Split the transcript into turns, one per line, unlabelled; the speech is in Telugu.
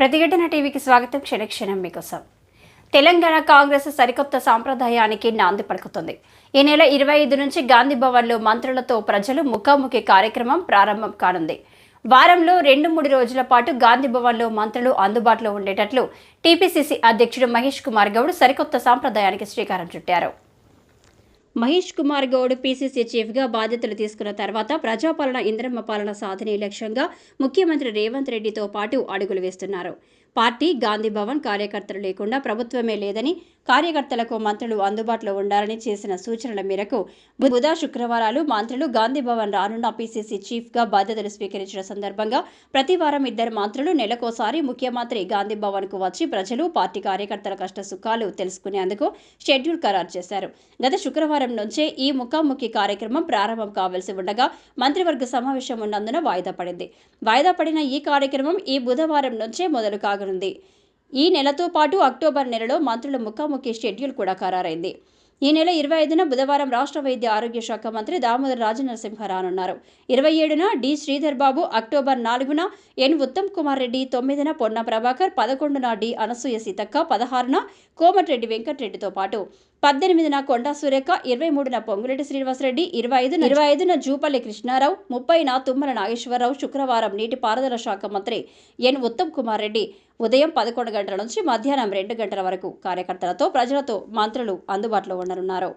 ప్రతిఘటన టీవీకి స్వాగతం క్షణక్షణం మీకోసం. తెలంగాణ కాంగ్రెస్ సరికొత్త సాంప్రదాయానికి నాంది పలుకుతుంది. ఈ నెల ఇరవై ఐదు నుంచి గాంధీ భవన్లో మంత్రులతో ప్రజలు ముఖాముఖి కార్యక్రమం ప్రారంభం కానుంది. వారంలో రెండు మూడు రోజుల పాటు గాంధీ భవన్లో మంత్రులు అందుబాటులో ఉండేటట్లు టీపీసీసీ అధ్యక్షుడు మహేష్ కుమార్ గౌడ్ సరికొత్త సాంప్రదాయానికి శ్రీకారం చుట్టారు. మహేష్ కుమార్ గౌడ్ పీసీసీ చీఫ్గా బాధ్యతలు తీసుకున్న తర్వాత ప్రజాపాలన ఇంద్రమ్మ పాలన సాధనే లక్ష్యంగా ముఖ్యమంత్రి రేవంత్ రెడ్డితో పాటు అడుగులు వేస్తున్నారు. పార్టీ గాంధీ భవన్ కార్యకర్తలు లేకుండా ప్రభుత్వమే లేదని కార్యకర్తలకు మంత్రులు అందుబాటులో ఉండాలని చేసిన సూచనల మేరకు బుధ శుక్రవారాలు మంత్రులు గాంధీ భవన్ రానున్న పీసీసీ చీఫ్గా బాధ్యతలు స్వీకరించిన సందర్భంగా ప్రతి వారం ఇద్దరు మంత్రులు నెలకోసారి ముఖ్యమంత్రి గాంధీ భవన్కు వచ్చి ప్రజలు పార్టీ కార్యకర్తల కష్ట సుఖాలు తెలుసుకునేందుకు షెడ్యూల్ ఖరారు చేశారు. గత శుక్రవారం నుంచే ఈ ముఖాముఖి కార్యక్రమం ప్రారంభం కావాల్సి ఉండగా మంత్రివర్గ సమావేశం ఉన్నందున వాయిదా పడింది. వాయిదా పడిన ఈ కార్యక్రమం ఈ బుధవారం నుంచే మొదలు జరగనుంది ఈ నెలతో పాటు అక్టోబర్ నెలలో మంత్రుల ముఖాముఖి షెడ్యూల్ కూడా ఖరారైంది. ఈ నెల ఇరవై ఐదున బుధవారం రాష్ట్ర వైద్య ఆరోగ్య శాఖ మంత్రి దామోదర్ రాజనరసింహ రానున్నారు. ఇరవై ఏడున డి. శ్రీధర్ బాబు అక్టోబర్ నాలుగున ఎన్. ఉత్తమ్ కుమార్ రెడ్డి తొమ్మిదిన పొన్న ప్రభాకర్ పదకొండున డి. అనసూయ సీతక్క పదహారున కోమటిరెడ్డి వెంకటరెడ్డితో పాటు పద్దెనిమిదిన కొండా సురేఖ ఇరవై మూడున పొంగురెడ్డి శ్రీనివాసరెడ్డి ఇరవై ఐదున ఇరవై ఐదున జూపల్లి కృష్ణారావు ముప్పైన తుమ్మల నాగేశ్వరరావు శుక్రవారం నీటిపారుదల శాఖ మంత్రి ఎన్ ఉత్తమ్ కుమార్ రెడ్డి. ఉదయం పదకొండు గంటల నుంచి మధ్యాహ్నం రెండు గంటల వరకు కార్యకర్తలతో ప్రజలతో మంత్రులు అందుబాటులో ఉండనున్నారు.